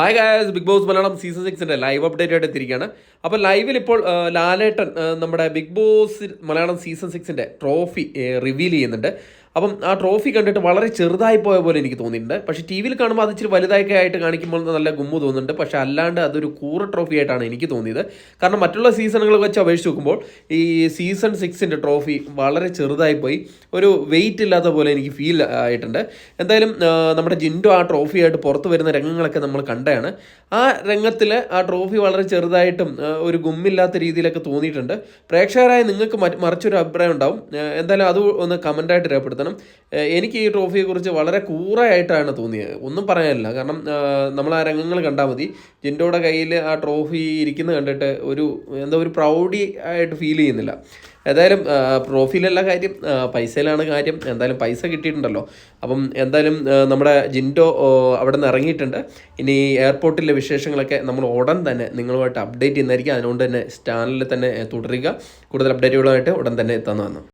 Hi guys Bigg Boss Malayalam season സിക്സിന്റെ live update ആയിട്ട് എത്തിയിരിക്കുകയാണ്. അപ്പോൾ ലൈവിൽ ഇപ്പോൾ ലാലേട്ടൻ നമ്മുടെ ബിഗ് ബോസ് മലയാളം സീസൺ സിക്സിന്റെ ട്രോഫി റിവീൽ ചെയ്യുന്നുണ്ട്. അപ്പം ആ ട്രോഫി കണ്ടിട്ട് വളരെ ചെറുതായി പോയ പോലെ എനിക്ക് തോന്നിയിട്ടുണ്ട്. പക്ഷേ ടി വിയിൽ കാണുമ്പോൾ അത് ഇച്ചിരി വലുതായൊക്കെ ആയിട്ട് കാണിക്കുമ്പോൾ നല്ല ഗുമ്മു തോന്നുന്നുണ്ട്. പക്ഷേ അല്ലാണ്ട് അതൊരു കൂറ ട്രോഫി ആയിട്ടാണ് എനിക്ക് തോന്നിയത്. കാരണം മറ്റുള്ള സീസണുകൾ വെച്ച് അപേക്ഷിച്ച് നോക്കുമ്പോൾ ഈ സീസൺ സിക്സിന്റെ ട്രോഫി വളരെ ചെറുതായി പോയി. ഒരു വെയിറ്റ് ഇല്ലാത്ത പോലെ എനിക്ക് ഫീൽ ആയിട്ടുണ്ട്. എന്തായാലും നമ്മുടെ ജിൻഡോ ആ ട്രോഫി ആയിട്ട് പുറത്ത് വരുന്ന രംഗങ്ങളൊക്കെ നമ്മൾ കണ്ടതാണ്. ആ രംഗത്തിൽ ആ ട്രോഫി വളരെ ചെറുതായിട്ടും ഒരു ഗുമ്മില്ലാത്ത രീതിയിലൊക്കെ തോന്നിയിട്ടുണ്ട്. പ്രേക്ഷകരായ നിങ്ങൾക്ക് മറിച്ചൊരു അഭിപ്രായം ഉണ്ടാവും. എന്തായാലും അത് ഒന്ന് കമന്റായിട്ട് രേഖപ്പെടുത്തണം. ആ, എനിക്ക് ഈ ട്രോഫിയെക്കുറിച്ച് വളരെ കൂറായിട്ടാണ് തോന്നിയത്. ഒന്നും പറയാനില്ല. കാരണം നമ്മൾ ആ രംഗങ്ങൾ കണ്ടാൽ മതി. ജിൻഡോയുടെ കയ്യിൽ ആ ട്രോഫി ഇരിക്കുന്നത് കണ്ടിട്ട് ഒരു എന്താ ഒരു പ്രൗഡി ആയിട്ട് ഫീൽ ചെയ്യുന്നില്ല. ഏതായാലും ട്രോഫിയിലല്ല കാര്യം പൈസയിലാണ് കാര്യം. എന്തായാലും പൈസ കിട്ടിയിട്ടുണ്ടല്ലോ. അപ്പം എന്തായാലും നമ്മുടെ ജിൻഡോ അവിടെ നിന്ന് ഇറങ്ങിയിട്ടുണ്ട്. ഇനി എയർപോർട്ടിലെ വിശേഷങ്ങളൊക്കെ നമ്മൾ ഉടൻ തന്നെ നിങ്ങളുമായിട്ട് അപ്ഡേറ്റ് ചെയ്യുന്നതായിരിക്കും. അതിനോണ്ട് തന്നെ ചാനലിൽ തന്നെ തുടരുക. കൂടുതൽ അപ്ഡേറ്റുകളുമായിട്ട് ഉടൻ തന്നെ എത്താവുന്നതാണ്.